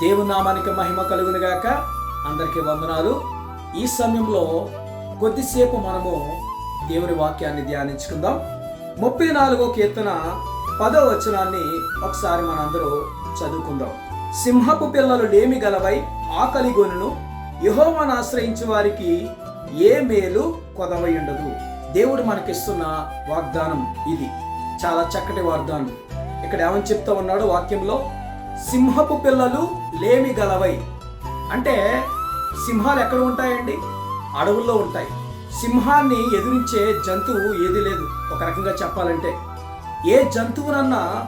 దేవునామానికి మహిమ కలుగునుగాక అందరికీ వందనాలు. ఈ సమయంలో కొద్దిసేపు మనము దేవుని వాక్యాన్ని ధ్యానించుకుందాం. ముప్పై నాలుగో కీర్తన పదో వచనాన్ని ఒకసారి మనందరూ చదువుకుందాం. సింహపు పిల్లలు లేమి గలవై ఆకలి గొనును. యహోవాను ఆశ్రయించే వారికి ఏ మేలు కొదవై ఉండదు. దేవుడు మనకిస్తున్న వాగ్దానం ఇది. చాలా చక్కటి వాగ్దానం. ఇక్కడ ఏమని చెప్తా ఉన్నాడు వాక్యంలో? సింహపు పిల్లలు లేమి గలవై. అంటే సింహాలు ఎక్కడ ఉంటాయండి? అడవుల్లో ఉంటాయి. సింహాన్ని ఎదిరించే జంతువు ఏది లేదు. ఒక రకంగా చెప్పాలంటే ఏ జంతువునన్నా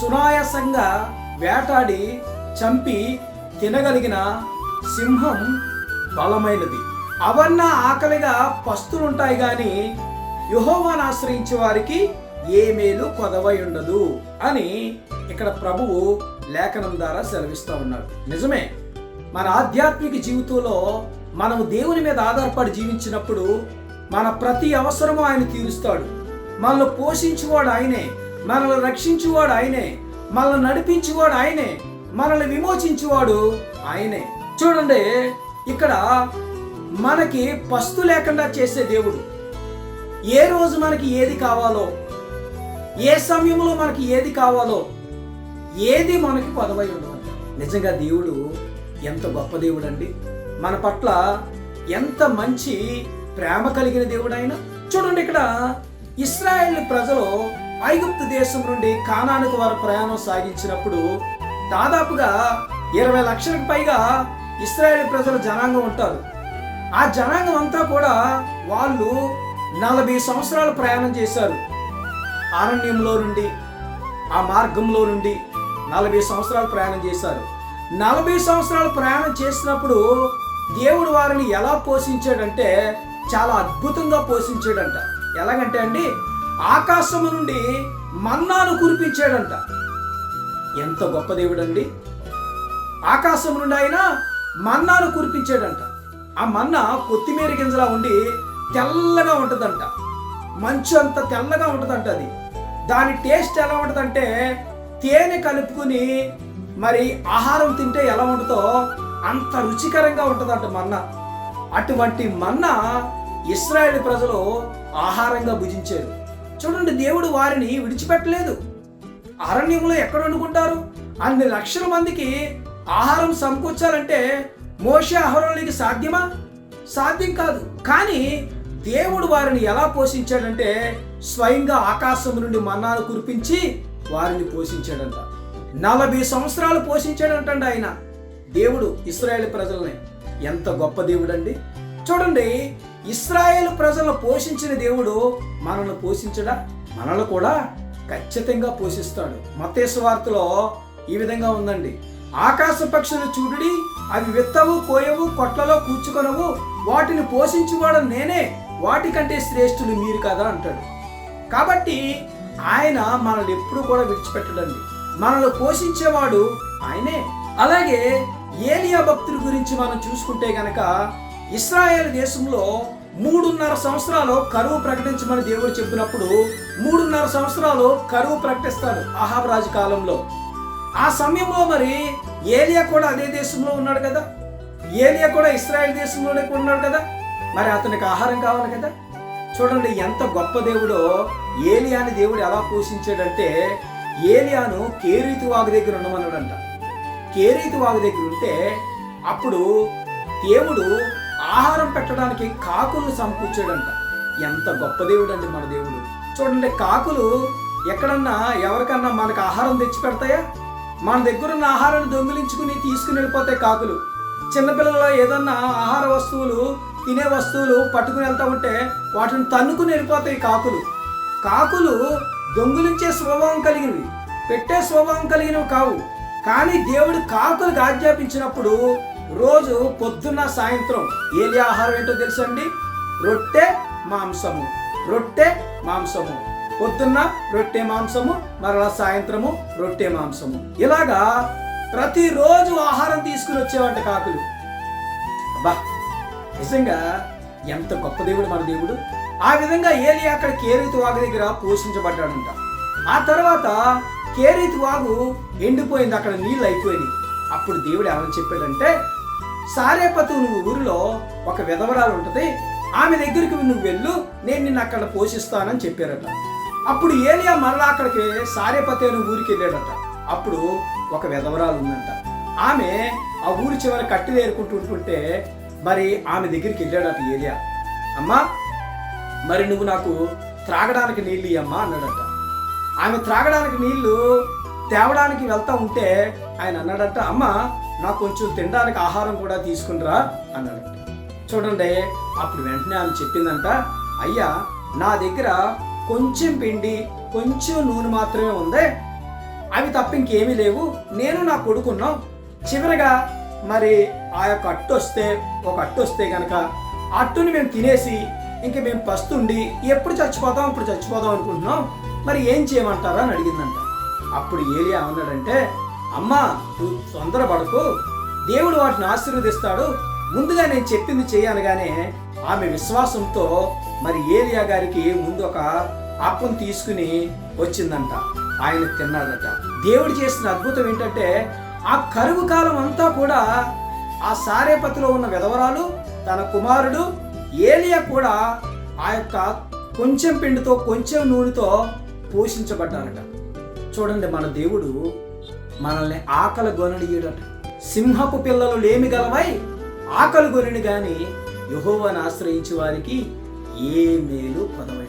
సునాయాసంగా వేటాడి చంపి తినగలిగిన సింహం బలమైనది. అవన్న ఆకలిగా పస్తులుంటాయి కానీ యుహోవాను ఆశ్రయించే వారికి ఏ మేలు కొదవై ఉండదు అని ఇక్కడ ప్రభువు లేఖనం ద్వారా సెలవిస్తూ ఉన్నాడు. నిజమే మన ఆధ్యాత్మిక జీవితంలో మనము దేవుని మీద ఆధారపడి జీవించినప్పుడు మన ప్రతి అవసరము ఆయన తీరుస్తాడు. మనల్ని పోషించువాడు ఆయనే మనల్ని రక్షించువాడు ఆయనే మనల్ని నడిపించేవాడు ఆయనే మనల్ని విమోచించేవాడు ఆయనే. చూడండి ఇక్కడ మనకి పస్తు లేకుండా చేసే దేవుడు. ఏ రోజు మనకి ఏది కావాలో ఏ సమయంలో మనకి ఏది కావాలో ఏది మనకి పదవై ఉండదు నిజంగా దేవుడు ఎంత గొప్ప దేవుడు అండి మన పట్ల ఎంత మంచి ప్రేమ కలిగిన దేవుడు ఆయన చూడండి ఇక్కడ ఇస్రాయేల్ ప్రజలు ఐగుప్తు దేశం నుండి కానానికి వారు ప్రయాణం సాగించినప్పుడు దాదాపుగా ఇరవై లక్షలకు పైగా ఇస్రాయేల్ ప్రజల జనాంగం ఉంటారు. ఆ జనాంగం అంతా కూడా వాళ్ళు నలభై సంవత్సరాలు ప్రయాణం చేశారు. అరణ్యంలో నుండి ఆ మార్గంలో నుండి నలభై సంవత్సరాలు ప్రయాణం చేశారు. నలభై సంవత్సరాలు ప్రయాణం చేసినప్పుడు దేవుడు వారిని ఎలా పోషించాడంటే చాలా అద్భుతంగా పోషించాడంట. ఎలాగంటే అండి ఆకాశము నుండి మన్నాను కురిపించాడంట. ఎంత గొప్ప దేవుడు అండి ఆకాశం నుండి ఆయన మన్నాను కురిపించాడంట. ఆ మన్న కొత్తిమీర గింజలా ఉండి తెల్లగా ఉంటుందంట. మంచు అంత తెల్లగా ఉంటుందంట అది. దాని టేస్ట్ ఎలా ఉంటుందంటే తేనె కలుపుకుని మరి ఆహారం తింటే ఎలా ఉంటుందో అంత రుచికరంగా ఉంటుందంట మన్నా. అటువంటి మన్నా ఇస్రాయేల్ ప్రజలు ఆహారంగా భుజించారు. చూడండి దేవుడు వారిని విడిచిపెట్టలేదు. అరణ్యంలో ఎక్కడ వండుకుంటారు? అన్ని లక్షల మందికి ఆహారం సమకూర్చాలంటే మోషే ఆహారానికి సాధ్యమా? సాధ్యం కాదు. కానీ దేవుడు వారిని ఎలా పోషించాడంటే స్వయంగా ఆకాశం నుండి మన్నాను కురిపించి వారిని పోషించాడంట. నలభై సంవత్సరాలు పోషించాడంటండి ఆయన. దేవుడు ఇస్రాయేల్ ప్రజల్ని ఎంత గొప్ప దేవుడు అండి చూడండి ఇస్రాయేల్ ప్రజలను పోషించిన దేవుడు మనల్ని పోషించడా? మనల్ని కూడా ఖచ్చితంగా పోషిస్తాడు. మతేసు వార్తలో ఈ విధంగా ఉందండి. ఆకాశ పక్షులు చూడుడి అవి విత్తవు కోయవు కొట్లలో కూర్చుకొనవు. వాటిని పోషించుకోవడం నేనే. వాటికంటే శ్రేష్ఠులు మీరు కదా అంటాడు. కాబట్టి ఆయన మనల్ని ఎప్పుడు కూడా విడిచిపెట్టడండి. మనల్ని పోషించేవాడు ఆయనే. అలాగే ఏలియా భక్తుల గురించి మనం చూసుకుంటే గనక ఇస్రాయేల్ దేశంలో మూడున్నర సంవత్సరాలు కరువు ప్రకటించమని దేవుడు చెప్పినప్పుడు మూడున్నర సంవత్సరాలు కరువు ప్రకటిస్తాడు అహాబ్ రాజు కాలంలో. ఆ సమయంలో మరి ఏలియా కూడా అదే దేశంలో ఉన్నాడు కదా? ఏలియా కూడా ఇస్రాయేల్ దేశంలోనే ఉన్నాడు కదా? మరి అతనికి ఆహారం కావాలి కదా? చూడండి ఎంత గొప్ప దేవుడో ఏలియాని దేవుడు ఎలా పోషించాడంటే ఏలియాను కేరీతి వాగు దగ్గర ఉండమన్నాడంట. కేరీతి వాగు దగ్గర ఉంటే అప్పుడు దేవుడు ఆహారం పెట్టడానికి కాకులు సమకూర్చాడంట. ఎంత గొప్ప దేవుడు అండి మన దేవుడు. చూడండి కాకులు ఎక్కడన్నా ఎవరికన్నా మనకు ఆహారం తెచ్చి పెడతాయా? మన దగ్గర ఉన్న ఆహారాన్ని దొంగిలించుకుని తీసుకుని వెళ్ళిపోతాయి కాకులు. చిన్నపిల్లల ఏదన్నా ఆహార వస్తువులు తినే వస్తువులు పట్టుకుని వెళ్తా ఉంటే వాటిని తన్నుకుని వెళ్ళిపోతాయి కాకులు. కాకులు దొంగిలించే స్వభావం కలిగినవి పెట్టే స్వభావం కలిగినవి కావు. కానీ దేవుడు కాకులకు ఆజ్ఞాపించినప్పుడు రోజు పొద్దున్న సాయంత్రం ఏలి ఆహారం ఏంటో తెలుసండి రొట్టె మాంసము రొట్టె మాంసము. పొద్దున్న రొట్టె మాంసము మరలా సాయంత్రము రొట్టె మాంసము. ఇలాగా ప్రతిరోజు ఆహారం తీసుకుని వచ్చేవంట కాకులు. అబ్బా నిజంగా ఎంత గొప్ప దేవుడు మన దేవుడు. ఆ విధంగా ఏలి అక్కడ కేరీతి వాగు దగ్గర పోషించబడ్డాడంట. ఆ తర్వాత కేరీతి వాగు ఎండిపోయింది అక్కడ నీళ్ళు అయిపోయింది అప్పుడు దేవుడు ఏమని చెప్పాడంటే సారేపతు నువ్వు ఊరిలో ఒక విధవరాలు ఉంటుంది ఆమె దగ్గరికి నువ్వు వెళ్ళు నేను నిన్ను అక్కడ పోషిస్తానని చెప్పారట. అప్పుడు ఏలియా మరలా అక్కడికి సారేపతి అని ఊరికి వెళ్ళాడట. అప్పుడు ఒక విధవరాలు ఉందంట. ఆమె ఆ ఊరి చివర కట్టెలు ఏరుకుంటుంటుంటే మరి ఆమె దగ్గరికి వెళ్ళాడట ఏలియా. అమ్మా మరి నువ్వు నాకు త్రాగడానికి నీళ్ళు ఇయ్యమ్మా అన్నాడట. ఆమె త్రాగడానికి నీళ్ళు తేవడానికి వెళ్తా ఉంటే ఆయన అన్నాడట అమ్మ నాకు కొంచెం తినడానికి ఆహారం కూడా తీసుకునిరా అన్నాడట చూడండి అప్పుడు వెంటనే ఆమె చెప్పిందంట అయ్యా నా దగ్గర కొంచెం పిండి కొంచెం నూనె మాత్రమే ఉంది. అవి తప్ప ఇంకేమీ లేవు. నేను నా కొడుకున్నాం. చివరిగా మరి ఆ యొక్క అట్టు వస్తే ఒక అట్టు వస్తే కనుక అట్టుని మేము తినేసి ఇంక మేము పస్తుండి ఎప్పుడు చచ్చిపోతాం అప్పుడు చచ్చిపోదాం అనుకుంటున్నాం. మరి ఏం చేయమంటారా అని అడిగిందంట. అప్పుడు ఏలియా అన్నాడంటే అమ్మా నువ్వు తొందరపడకు. దేవుడు వాటిని ఆశీర్వదిస్తాడు. ముందుగా నేను చెప్పింది చేయనగానే ఆమె విశ్వాసంతో మరి ఏలియా గారికి ముందు ఒక అప్పం తీసుకుని వచ్చిందంట. ఆయన తిన్నాడట దేవుడు చేసిన అద్భుతం ఏంటంటే ఆ కరువు కాలం అంతా కూడా ఆ సారేపతిలో ఉన్న విధవరాలు తన కుమారుడు ఏలియా కూడా ఆ యొక్క కొంచెం పిండితో కొంచెం నూనెతో పోషించబడ్డారట. చూడండి మన దేవుడు మనల్ని ఆకలి గొనడియడట సింహపు పిల్లలు లేమి గలవై ఆకలి గొనిని గాని యహోవాను ఆశ్రయించే వారికి ఏ మేలు పదవై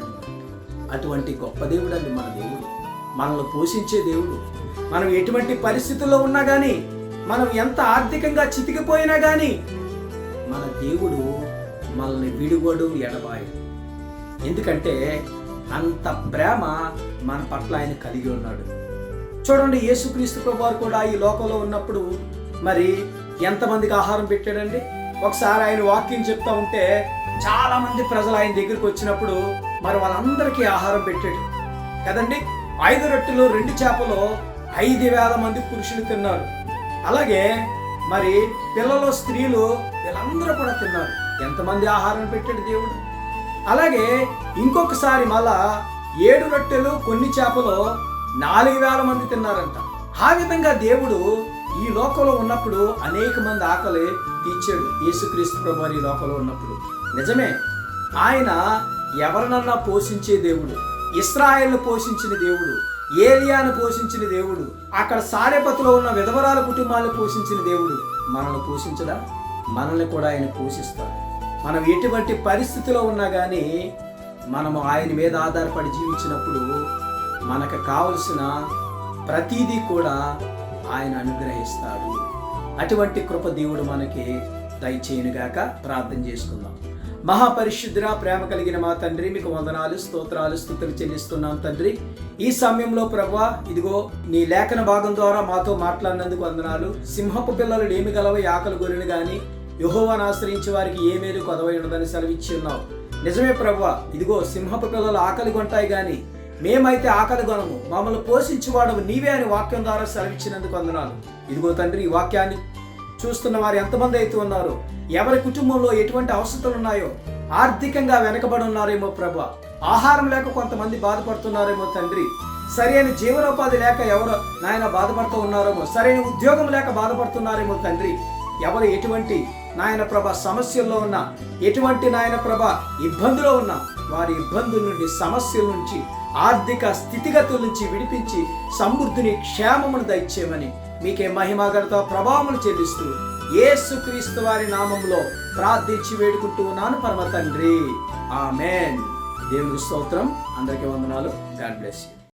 అటువంటి గొప్ప దేవుడు అండి మన దేవుడు. మనల్ని పోషించే దేవుడు. మనం ఎటువంటి పరిస్థితుల్లో ఉన్నా కానీ మనం ఎంత ఆర్థికంగా చితికిపోయినా కానీ మన దేవుడు మనల్ని విడువడు ఎడబాయి. ఎందుకంటే అంత ప్రేమ మన పట్ల ఆయన కలిగి ఉన్నాడు. చూడండి యేసుక్రీస్తు ప్రభువారు కూడా ఈ లోకంలో ఉన్నప్పుడు మరి ఎంతమందికి ఆహారం పెట్టాడండి? ఒకసారి ఆయన వాక్యం చెప్తా ఉంటే చాలా మంది ప్రజలు ఆయన దగ్గరికి వచ్చినప్పుడు మరి వాళ్ళందరికీ ఆహారం పెట్టాడు. కదండి? ఐదు రొట్టెలు రెండు చేపలు ఐదు వేల మంది పురుషులు తిన్నారు. అలాగే మరి పిల్లలు స్త్రీలు వీళ్ళందరూ కూడా తిన్నారు. ఎంతమంది ఆహారం పెట్టాడు దేవుడు? అలాగే ఇంకొకసారి మళ్ళా ఏడు రొట్టెలు కొన్ని చేపలు నాలుగు వేల మంది తిన్నారంట. ఆ విధంగా దేవుడు ఈ లోకంలో ఉన్నప్పుడు అనేక మంది ఆకలి తీర్చాడు. యేసుక్రీస్తు ప్రభు ఈ లోకంలో ఉన్నప్పుడు. నిజమే ఆయన ఎవరినన్నా పోషించే దేవుడు ఇస్రాయల్ను పోషించిన దేవుడు ఏలియాను పోషించిన దేవుడు అక్కడ సారేపతిలో ఉన్న విధవరాల కుటుంబాలను పోషించిన దేవుడు మనల్ని పోషించడా? మనల్ని కూడా ఆయన పోషిస్తాడు. మనం ఎటువంటి పరిస్థితిలో ఉన్నా కానీ మనము ఆయన మీద ఆధారపడి జీవించినప్పుడు మనకు కావలసిన ప్రతీదీ కూడా ఆయన అనుగ్రహిస్తాడు. అటువంటి కృప దేవుడు మనకి దయచేయనుగాక ప్రార్థన చేసుకుందాం. మహాపరిశుద్ధుర ప్రేమ కలిగిన మా తండ్రి మీకు వందనాలు స్తోత్రాలు స్థుతులు చెల్లిస్తున్నాం తండ్రి. ఈ సమయంలో ప్రభా ఇదిగో నీ లేఖన భాగం ద్వారా మాతో మాట్లాడినందుకు వందనాలు. సింహపు పిల్లలు ఏమి గలవ ఆకలి గురిని కానీ యహోవాను ఆశ్రయించే వారికి ఏ మేలు కొదవై ఉండదని సెలవిచ్చి ఉన్నావు. నిజమే ప్రభా ఇదిగో సింహపు పిల్లలు ఆకలి కొంటాయి కానీ మేమైతే ఆకలి కొనము. మమ్మల్ని పోషించువాడవు నీవే అని వాక్యం ద్వారా సెలవిచ్చినందుకు అందనాలు ఇదిగో తండ్రి ఈ వాక్యాన్ని చూస్తున్న వారు ఎంతమంది అయితే ఉన్నారో? ఎవరి కుటుంబంలో ఎటువంటి అవసరాలు ఉన్నాయో ఆర్థికంగా వెనకబడి ఉన్నారేమో ప్రభ ఆహారం లేక కొంతమంది బాధపడుతున్నారేమో తండ్రి. సరైన జీవనోపాధి లేక ఎవరు నాయన బాధపడుతూ ఉన్నారేమో సరైన ఉద్యోగం లేక బాధపడుతున్నారేమో తండ్రి. ఎవరు ఎటువంటి నాయన ప్రభ సమస్యల్లో ఉన్న ఎటువంటి నాయన ప్రభ ఇబ్బందులో ఉన్న వారి ఇబ్బందుల నుండి సమస్యల నుంచి ఆర్థిక స్థితిగతుల నుంచి విడిపించి సమృద్ధిని క్షేమమును దయచేయమని మీకే మహిమగడత ప్రభావములు చెల్లిస్తూ యేసుక్రీస్తు వారి నామంలో ప్రార్థించి వేడుకుంటూ ఉన్నాను పరమ తండ్రి. ఆమెన్. దేవుని స్తోత్రం. అందరికీ వందనాలు. God bless you.